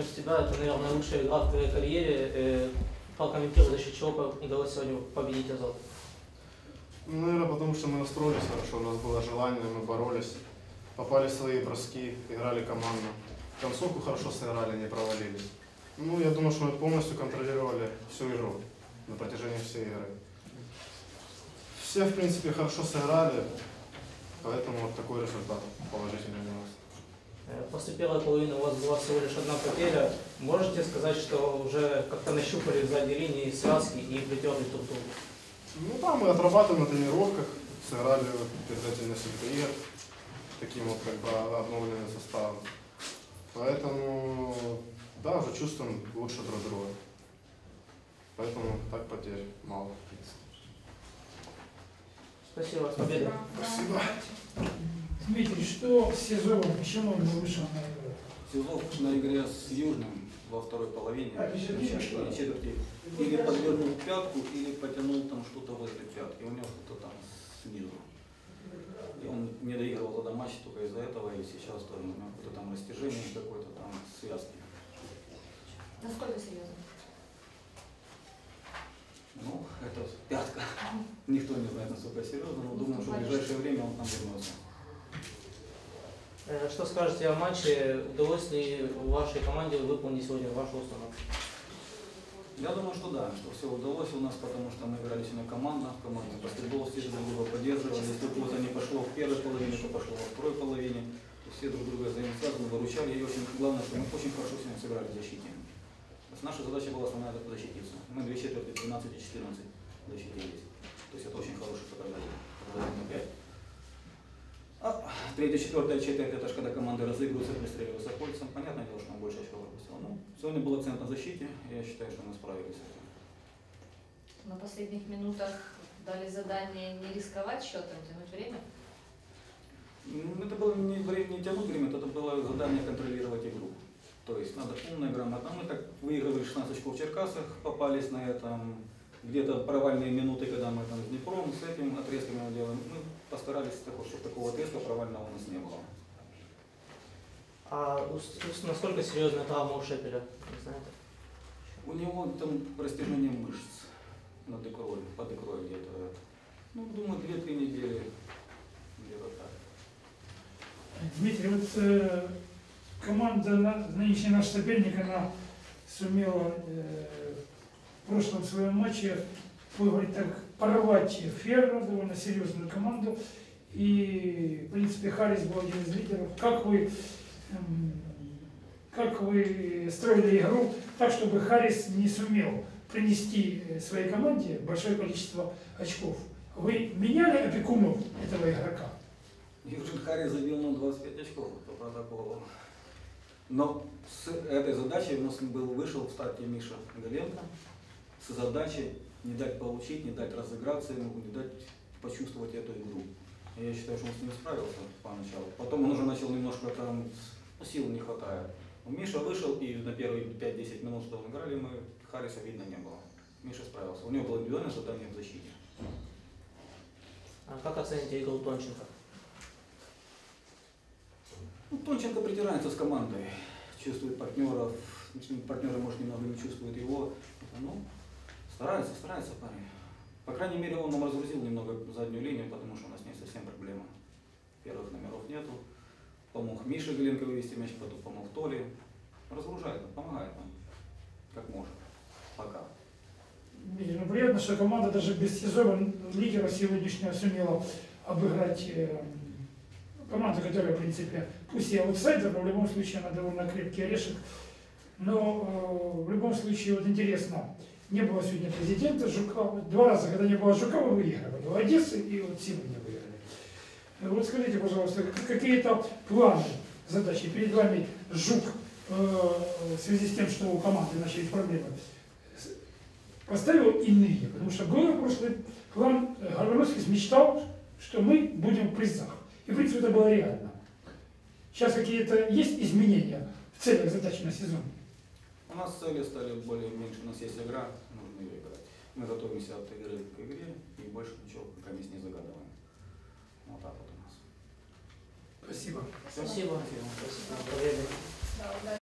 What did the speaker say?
тебя это, наверное, лучшая игра в твоей карьере. Э, Прокомментируй, за счет чего удалось сегодня победить Азот. Ну, наверное, потому что мы настроились хорошо, у нас было желание, мы боролись, попали в свои броски, играли командно. Концовку хорошо сыграли, не провалились. Ну, я думаю, что мы полностью контролировали всю игру на протяжении всей игры. Все, в принципе, хорошо сыграли, поэтому вот такой результат положительный После первой половины у вас была всего лишь одна потеря. Можете сказать, что уже как-то нащупали сзади линии связки и притерли друг к другу? Ну да, мы отрабатываем на тренировках, сыграли перед этим несколько игр, таким вот как бы обновленным составом. Поэтому, да, уже чувствуем лучше друг друга. Поэтому так потерь мало, в принципе. Спасибо, с победой. Спасибо. Дмитрий, что с Сизовым, почему он не вышел на игру? Сизов на игре с Южным во второй половине, А, четверти, или подвернул пятку, или потянул там что-то возле пятки, у него что-то там снизу. И он не доигрывал тогда матч только из-за этого, и сейчас тоже у него какое-то там растяжение, какой-то там связки. Насколько серьезно? Ну, это пятка. Никто не знает, насколько серьезно, но думаю, что в ближайшее время он там вернется. Э, Что скажете о матче? Удалось ли вашей команде выполнить сегодня вашу установку? Я думаю, что да, что все удалось у нас, потому что мы играли сегодня командно, в командный баскетбол, все друг друга поддерживали. Если кто-то не пошло в первой половине, то пошло во второй половине. Все друг друга взаимосвязаны, выручали. И очень главное, что мы очень хорошо сегодня сыграли в защите. Наша задача была основная защититься. Мы две четверти 12 и 14 защитились. То есть это очень хороший показатель. Показатель на 5. Третья, четвертая четверть, это же когда команды разыгрываются, пристреливаются кольцам. Понятное дело, что нам больше очков выпустило. Ну, сегодня был акцент на защите, и я считаю, что мы справились с этим. На последних минутах дали задание не рисковать счетом, тянуть время. Это было не, время, не тянуть время, это было задание контролировать игру. То есть надо умно, грамотно. Мы так выигрывали 16 очков в Черкасах, попались на этом, где-то провальные минуты, когда мы там с Днепром, с этим отрезками делаем. Мы постарались, такого, чтобы такого отрезка провального у нас не было. А насколько серьезная травма у Шепеля? Не знаете? У него там растяжение мышц над икрой, под икрой где-то. Ну, думаю, 2-3 недели. Где-то так. Дмитрий, вот э, команда, на- нынешний наш соперник, она сумела э, в прошлом своем матче, будем говорить так, порвать Ферро, довольно серьезную команду. И, в принципе, Харрис был один из лидеров. Как вы, эм, как вы строили игру так, чтобы Харрис не сумел принести э, своей команде большое количество очков? Вы меняли опекунов этого игрока? Юджин Харри забил нам 25 очков по протоколу. Но с этой задачей у нас был, вышел в старте Миша Галенко с задачей не дать получить, не дать разыграться ему, не дать почувствовать эту игру. Я считаю, что он с ним справился поначалу. Потом он уже начал немножко там, ну, сил не хватает. Миша вышел, и на первые 5-10 минут, что играли, мы Харриса видно не было. Миша справился. У него было индивидуальное задание в защите. А как оцените игру Тонченко? Ну, Тонченко притирается с командой, чувствует партнеров, партнеры, может, немного не чувствуют его. Ну, старается, старается парень. По крайней мере, он нам разгрузил немного заднюю линию, потому что у нас не совсем проблема. Первых номеров нету. Помог Мише Галенко вывести мяч, потом помог Толе. Разгружает, нам, помогает нам, как может. Пока. Видите, ну, приятно, что команда даже без сезона лидера сегодняшнего сумела обыграть э, команду, которая, в принципе, пусть и аутсайдер, но в любом случае она довольно крепкий орешек. Но э, в любом случае, вот интересно, не было сегодня президента Жукова. Два раза, когда не было Жукова, выигрывали. У Одессы и вот сегодня выиграли. Э, Вот скажите, пожалуйста, какие-то планы, задачи перед вами Жук э, в связи с тем, что у команды начались проблемы, поставил иные, потому что был прошлый план, э, Горбановский мечтал, что мы будем в призах. И, в принципе, это было реально. Сейчас какие-то есть изменения в целях задач на сезон? У нас цели стали более меньше, у нас есть игра, нужно ее играть. Мы готовимся от игры к игре и больше ничего пока не загадываем. Вот так вот у нас. Спасибо. Спасибо. Спасибо. Удачи.